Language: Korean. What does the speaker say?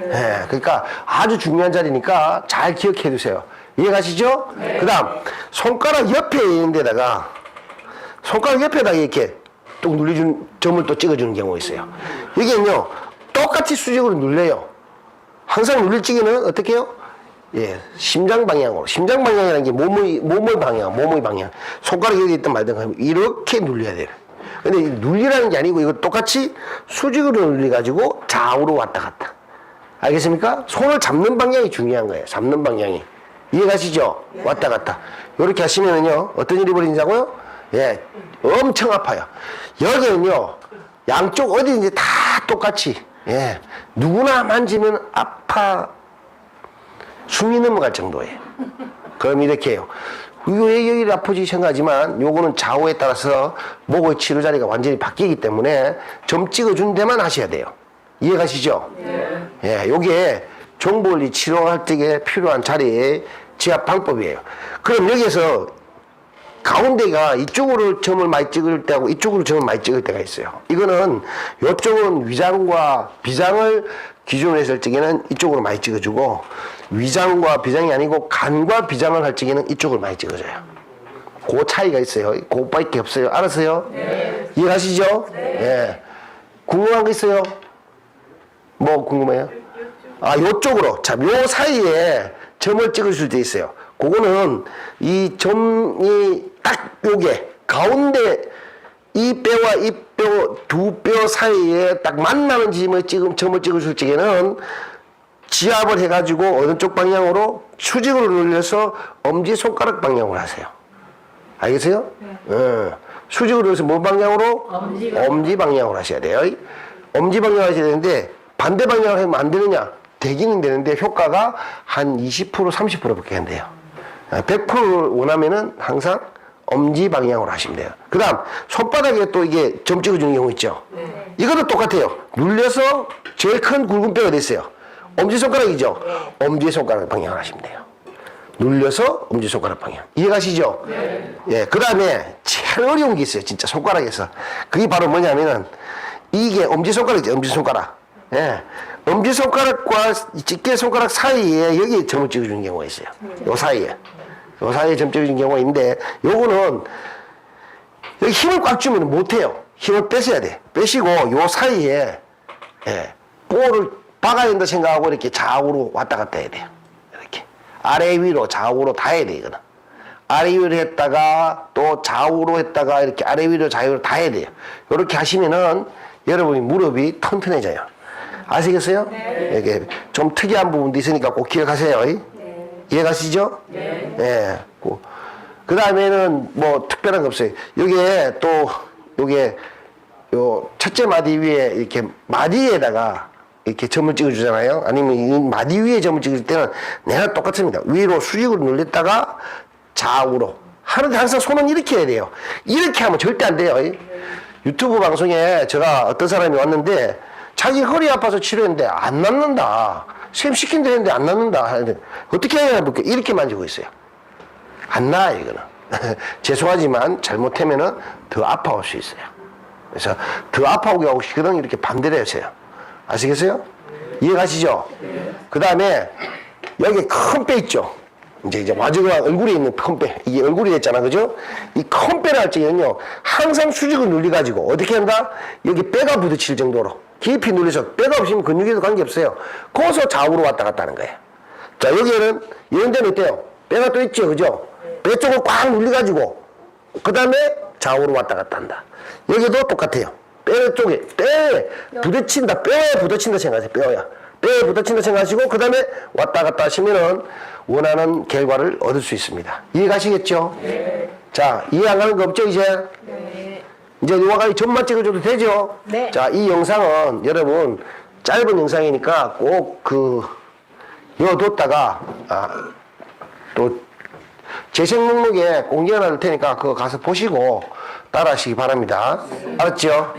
예, 그러니까 아주 중요한 자리니까 잘 기억해 두세요. 이해가시죠? 그 다음, 손가락 옆에 있는 데다가, 손가락 옆에다가 이렇게 뚝 눌려준 점을 또 찍어주는 경우가 있어요. 이게요, 똑같이 수직으로 눌려요. 항상 눌릴 적에는 어떻게 해요? 예, 심장 방향으로. 심장 방향이라는 게 몸의, 몸의 방향, 몸의 방향. 손가락 여기 있든 말든 하면 이렇게 눌려야 돼요. 근데 이 눌리라는 게 아니고 이거 똑같이 수직으로 눌려가지고 좌우로 왔다 갔다. 알겠습니까? 손을 잡는 방향이 중요한 거예요. 잡는 방향이. 이해가시죠? 왔다 갔다. 이렇게 하시면은요, 어떤 일이 벌어지냐고요? 예, 엄청 아파요. 여기는요, 양쪽 어디든지 다 똑같이, 예, 누구나 만지면 아파, 숨이 넘어갈 정도예요. 그럼 이렇게 해요. 왜 여기 아프지 생각하지만 요거는 좌우에 따라서 목의 치료 자리가 완전히 바뀌기 때문에 점 찍어준 데만 하셔야 돼요. 이해가시죠? 예, 요게 종볼리 치료할 때 필요한 자리의 지압 방법이에요. 그럼 여기에서 가운데가 이쪽으로 점을 많이 찍을 때하고 이쪽으로 점을 많이 찍을 때가 있어요. 이거는 이쪽은 위장과 비장을 기준으로 했을 적에는 이쪽으로 많이 찍어주고 위장과 비장이 아니고 간과 비장을 할 적에는 이쪽을 많이 찍어줘요. 그 차이가 있어요. 그거밖에 없어요. 알았어요? 이해하시죠? 예. 궁금한 거 있어요? 뭐 궁금해요? 아, 요쪽으로. 자, 요 사이에 점을 찍어줄 때 있어요. 그거는 이 점이 딱 요게 가운데 이 뼈와 이 뼈, 두 뼈 사이에 딱 만나는 점을 찍음, 점을 찍어줄 적에는 지압을 해가지고 어느 쪽 방향으로 수직으로 눌려서 엄지손가락 방향으로 하세요. 알겠어요? 예. 수직으로 눌려서 뭔 방향으로? 엄지 엄지 방향으로 하셔야 돼요. 엄지 방향으로 하셔야 되는데 반대 방향으로 하면 안 되느냐? 되기는 되는데 효과가 한 20% 30%밖에 안 돼요. 100%를 원하면은 항상 엄지 방향으로 하시면 돼요. 그 다음, 손바닥에 또 이게 점 찍어주는 경우 있죠? 이것도 똑같아요. 눌려서 제일 큰 굵은 뼈가 됐어요. 엄지손가락이죠? 엄지손가락 방향을 하시면 돼요. 눌려서 엄지손가락 방향. 이해가시죠? 예, 그 다음에 제일 어려운 게 있어요. 진짜 손가락에서. 그게 바로 뭐냐면은 이게 엄지손가락이죠. 엄지손가락. 예. 엄지손가락과 집게손가락 사이에 여기에 점을 찍어주는 경우가 있어요. 요 사이에. 요 사이에 점 찍어주는 경우가 있는데 요거는 여기 힘을 꽉 주면 못해요. 힘을 빼셔야 돼. 빼시고 요 사이에 예, 볼을 박아야 된다 생각하고 이렇게 좌우로 왔다 갔다 해야 돼요. 이렇게 아래 위로 좌우로 다 해야 돼 이거는. 아래 위로 했다가 또 좌우로 했다가 이렇게 아래 위로 좌우로 다 해야 돼요. 이렇게 하시면은 여러분이 무릎이 튼튼해져요. 아시겠어요? 이렇게 좀 특이한 부분도 있으니까 꼭 기억하세요. 이해가시죠? 네. 예. 그 다음에는 뭐 특별한 거 없어요. 여기에 또, 요게, 요 첫째 마디 위에 이렇게 마디에다가 이렇게 점을 찍어주잖아요. 아니면 이 마디 위에 점을 찍을 때는 내가 똑같습니다. 위로 수직으로 눌렸다가 좌우로. 하는데 항상 손은 이렇게 해야 돼요. 이렇게 하면 절대 안 돼요. 유튜브 방송에 제가 어떤 사람이 왔는데 자기 허리 아파서 치료했는데 안 낫는다. 쌤 시킨 대로 했는데 안 낫는다. 어떻게 해야 볼게 이렇게 만지고 있어요. 안 나아요, 이거는. 죄송하지만 잘못하면은 더 아파올 수 있어요. 그래서 더 아파오게 하고 싶거든 이렇게 반대로 하세요. 아시겠어요? 이해가시죠? 그 다음에 여기 큰 뼈 있죠? 이제 이제 마지막 얼굴에 있는 큰 뼈. 이게 얼굴이 됐잖아. 그죠? 이큰 뼈를 할 적에는요, 항상 수직을 눌려가지고 어떻게 한다? 여기 뼈가 부딪힐 정도로 깊이 눌려서 뼈가 없으면 근육에도 관계없어요. 거기서 좌우로 왔다 갔다 하는 거예요. 자, 여기에는 이런 데는 어때요? 뼈가 또 있죠. 그죠? 뼈 쪽을 꽉 눌려가지고, 그 다음에 좌우로 왔다 갔다 한다. 여기도 똑같아요. 뼈 쪽에, 뼈에 부딪힌다. 뼈에 부딪힌다 생각하세요. 뼈야. 뼈에 부딪힌다 생각하시고, 그 다음에 왔다 갔다 하시면은 원하는 결과를 얻을 수 있습니다. 이해가시겠죠? 자, 이해 안 가는 거 없죠, 이제? 이제 요가가 점만 찍어줘도 되죠? 네. 자, 이 영상은 여러분 짧은 영상이니까 꼭 그, 이어뒀다가, 아, 또, 재생 목록에 공개해 놔둘 테니까 그거 가서 보시고 따라 하시기 바랍니다. 알았죠?